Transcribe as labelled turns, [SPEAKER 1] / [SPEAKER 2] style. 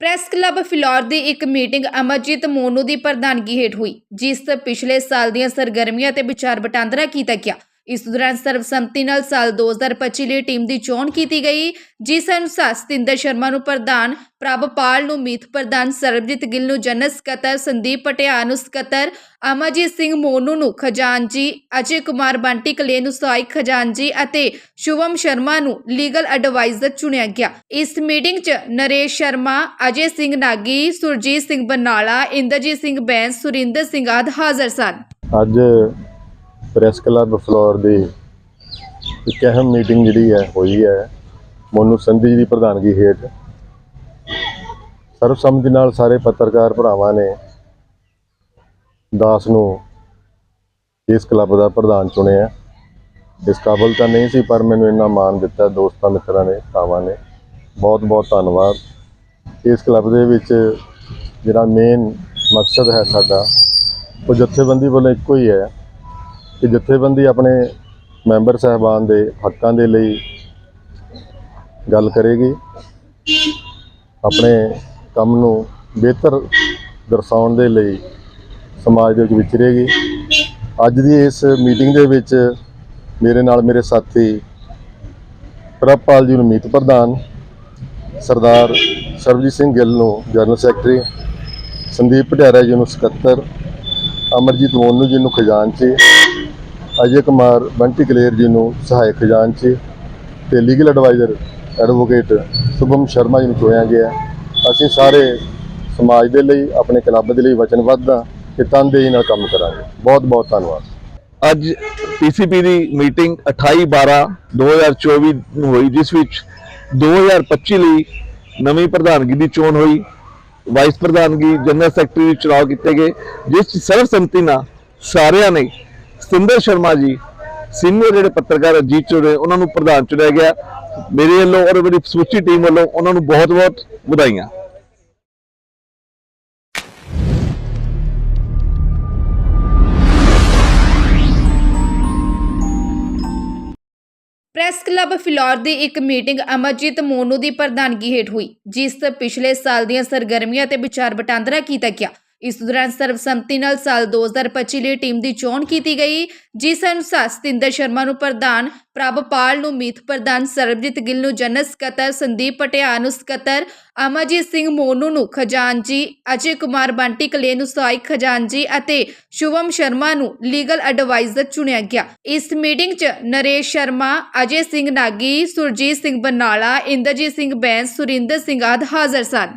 [SPEAKER 1] Press club Phillaur ਦੀ ਇੱਕ meeting Amarjit Monu ਦੀ ਪ੍ਰਧਾਨਗੀ ਹੇਠ ਹੋਈ, ਜਿਸ ਪਿਛਲੇ ਸਾਲ ਦੀਆਂ ਸਰਗਰਮੀਆਂ ਤੇ ਵਿਚਾਰ ਵਟਾਂਦਰਾ ਕੀਤਾ ਗਿਆ। ਇਸ ਦੌਰਾਨ ਸਰਬਸੰਮਤੀ ਨਾਲ ਸਾਲ 2025 ਲਈ ਟੀਮ ਦੀ ਚੋਣ ਕੀਤੀ ਗਈ। ਜਿਸ ਅਨੁਸਾਰ ਸਤਿੰਦਰ ਸ਼ਰਮਾ ਨੂੰ ਪ੍ਰਧਾਨ, ਪ੍ਰਭਪਾਲ ਨੂੰ ਮੀਤ ਪ੍ਰਧਾਨ ਸਰਬਜੀਤ ਗਿੱਲ ਨੂੰ ਜਨਰਲ ਸਕੱਤਰ ਸੰਦੀਪ ਪਟਿਆਲ ਨੂੰ ਸਕੱਤਰ, ਅਮਰਜੀਤ ਸਿੰਘ ਮੋਨੂ ਨੂੰ ਖਜ਼ਾਨਜੀ ਅਜੇ ਕੁਮਾਰ ਬੰਟੀ ਕਲੇ ਨੂੰ ਸਹਾਇਕ ਖਜ਼ਾਨਜੀ ਅਤੇ ਸ਼ੁਭਮ ਸ਼ਰਮਾ ਨੂੰ ਲੀਗਲ ਐਡਵਾਈਜ਼ਰ ਚੁਣਿਆ ਗਿਆ। ਇਸ ਮੀਟਿੰਗ 'ਚ ਨਰੇਸ਼ ਸ਼ਰਮਾ, ਅਜੇ ਸਿੰਘ ਨਾਗੀ, ਸੁਰਜੀਤ ਸਿੰਘ ਬਨਾਲਾ ਇੰਦਰਜੀਤ ਸਿੰਘ ਬੈਂਸ, ਸੁਰਿੰਦਰ ਸਿੰਘ ਆਦਿ ਹਾਜ਼ਰ ਸਨ।
[SPEAKER 2] ਅੱਜ ਪ੍ਰੈਸ ਕਲੱਬ ਫਲੋਰ ਦੀ ਇੱਕ ਅਹਿਮ ਮੀਟਿੰਗ ਜਿਹੜੀ ਹੈ, ਹੋਈ ਹੈ। ਮੋਨੂ ਸੰਧੀ ਜੀ ਦੀ ਪ੍ਰਧਾਨਗੀ ਹੇਠ। ਸਰਬਸੰਮਤੀ ਨਾਲ ਸਾਰੇ ਪੱਤਰਕਾਰ ਭਰਾਵਾਂ ਨੇ ਦਾਸ ਨੂੰ ਇਸ ਕਲੱਬ ਦਾ ਪ੍ਰਧਾਨ ਚੁਣਿਆ। ਇਸ ਕਾਬਲ ਤਾਂ ਨਹੀਂ ਸੀ, ਪਰ ਮੈਨੂੰ ਇੰਨਾ ਮਾਣ ਦਿੱਤਾ ਦੋਸਤਾਂ, ਮਿੱਤਰਾਂ ਨੇ, ਭਰਾਵਾਂ ਨੇ। ਬਹੁਤ ਬਹੁਤ ਧੰਨਵਾਦ। ਇਸ ਕਲੱਬ ਦੇ ਵਿੱਚ ਜਿਹੜਾ ਮੇਨ ਮਕਸਦ ਹੈ ਸਾਡਾ, ਉਹ ਜਥੇਬੰਦੀ ਵੱਲੋਂ ਇੱਕੋ ਹੀ ਹੈ। ਕਿ ਜਥੇਬੰਦੀ ਆਪਣੇ ਮੈਂਬਰ ਸਾਹਿਬਾਨ ਦੇ ਹੱਕਾਂ ਦੇ ਲਈ ਗੱਲ ਕਰੇਗੀ। ਆਪਣੇ ਕੰਮ ਨੂੰ ਬਿਹਤਰ ਦਰਸਾਉਣ ਦੇ ਲਈ ਸਮਾਜ ਦੇ ਵਿੱਚ ਵਿਚਰੇਗੀ। ਅੱਜ ਦੀ ਇਸ ਮੀਟਿੰਗ ਦੇ ਵਿੱਚ ਮੇਰੇ ਨਾਲ ਮੇਰੇ ਸਾਥੀ ਪ੍ਰਭਪਾਲ ਜੀ ਨੂੰ ਮੀਤ ਪ੍ਰਧਾਨ, ਸਰਦਾਰ ਸਰਬਜੀਤ ਸਿੰਘ ਗਿੱਲ ਨੂੰ ਜਨਰਲ ਸੈਕਟਰੀ, ਸੰਦੀਪ ਪਟਿਆਰਾ ਜੀ ਨੂੰ ਸਕੱਤਰ, ਅਮਰਜੀਤ ਮੋਨੂ ਜੀ ਨੂੰ ਖਜ਼ਾਨਚੀ ਅਜੇ ਕੁਮਾਰ ਬੰਟੀ ਕਲੇਰ ਜੀ ਨੂੰ ਸਹਾਇਕ ਖਜ਼ਾਨਚੀ ਤੇ legal adviser advocate Shubham Sharma ji ਨੂੰ ਚੁਣਿਆ ਗਿਆ ਅਸੀਂ ਸਾਰੇ ਸਮਾਜ ਦੇ ਲਈ, ਆਪਣੇ ਕਲੱਬ ਦੇ ਲਈ ਵਚਨਬੱਧ ਹਾਂ ਕਿ ਤਨਦੇਹੀ ਨਾਲ ਕੰਮ ਕਰਾਂਗੇ। ਬਹੁਤ ਬਹੁਤ ਧੰਨਵਾਦ।
[SPEAKER 3] ਅੱਜ ਪੀਸੀਪੀ ਦੀ ਮੀਟਿੰਗ 28 12 2024 ਨੂੰ ਹੋਈ, ਜਿਸ ਵਿੱਚ 2025 ਲਈ ਨਵੀਂ ਪ੍ਰਧਾਨਗੀ ਦੀ ਚੋਣ ਹੋਈ। ਵਾਈਸ ਪ੍ਰਧਾਨਗੀ ਜਨਰਲ ਸੈਕਟਰੀ ਦੇ ਚੁਣਾਵ ਕੀਤੇ ਗਏ, ਜਿਸ 'ਚ ਸਰਬਸੰਮਤੀ ਨਾਲ ਸਾਰਿਆਂ ਨੇ ਸਤਿੰਦਰ ਸ਼ਰਮਾ ਜੀ, ਸੀਨੀਅਰ ਜਿਹੜੇ ਪੱਤਰਕਾਰ ਅਜੀਤ ਚੁਣੇ ਉਹਨਾਂ ਨੂੰ ਪ੍ਰਧਾਨ ਚੁਣਿਆ ਗਿਆ। ਮੇਰੇ ਵੱਲੋਂ ਔਰ ਮੇਰੀ ਸਮੁੱਚੀ ਟੀਮ ਵੱਲੋਂ ਉਹਨਾਂ ਨੂੰ ਬਹੁਤ-ਬਹੁਤ ਵਧਾਈਆਂ।
[SPEAKER 1] ਪ੍ਰੈਸ ਕਲੱਬ ਫਿਲੌਰ ਦੀ ਇੱਕ ਮੀਟਿੰਗ ਅਮਰਜੀਤ ਮੋਨੂ ਦੀ ਪ੍ਰਧਾਨਗੀ ਹੇਠ ਹੋਈ, ਜਿਸ ਪਿਛਲੇ ਸਾਲ ਦੀਆਂ ਸਰਗਰਮੀਆਂ ਤੇ ਵਿਚਾਰ ਵਟਾਂਦਰਾ ਕੀਤਾ ਗਿਆ। ਇਸ ਦੌਰਾਨ ਸਰਬਸੰਮਤੀ ਨਾਲ ਸਾਲ 2025 ਲਈ ਟੀਮ ਦੀ ਚੋਣ ਕੀਤੀ ਗਈ, ਜਿਸ ਅਨੁਸਾਰ ਸਤਿੰਦਰ ਸ਼ਰਮਾ ਨੂੰ ਪ੍ਰਧਾਨ ਪ੍ਰਭਪਾਲ ਨੂੰ ਮੀਤ ਪ੍ਰਧਾਨ ਸਰਬਜੀਤ ਗਿੱਲ ਨੂੰ ਜਨਰਲ ਸਕੱਤਰ ਸੰਦੀਪ ਪਟਿਆਲ ਨੂੰ ਸਕੱਤਰ ਅਮਰਜੀਤ ਸਿੰਘ ਮੋਨੂ ਨੂੰ ਖਜ਼ਾਨਜੀ ਅਜੇ ਕੁਮਾਰ ਬੰਟੀ ਕਲੇ ਨੂੰ ਸਹਾਇਕ ਖਜ਼ਾਨਜੀ ਅਤੇ ਸ਼ੁਭਮ ਸ਼ਰਮਾ ਨੂੰ ਲੀਗਲ ਐਡਵਾਈਜ਼ਰ ਚੁਣਿਆ ਗਿਆ। ਇਸ ਮੀਟਿੰਗ 'ਚ ਨਰੇਸ਼ ਸ਼ਰਮਾ, ਅਜੇ ਸਿੰਘ ਨਾਗੀ, ਸੁਰਜੀਤ ਸਿੰਘ ਬਰਨਾਲਾ, ਇੰਦਰਜੀਤ ਸਿੰਘ ਬੈਂਸ, ਸੁਰਿੰਦਰ ਸਿੰਘ ਆਦਿ ਹਾਜ਼ਰ ਸਨ।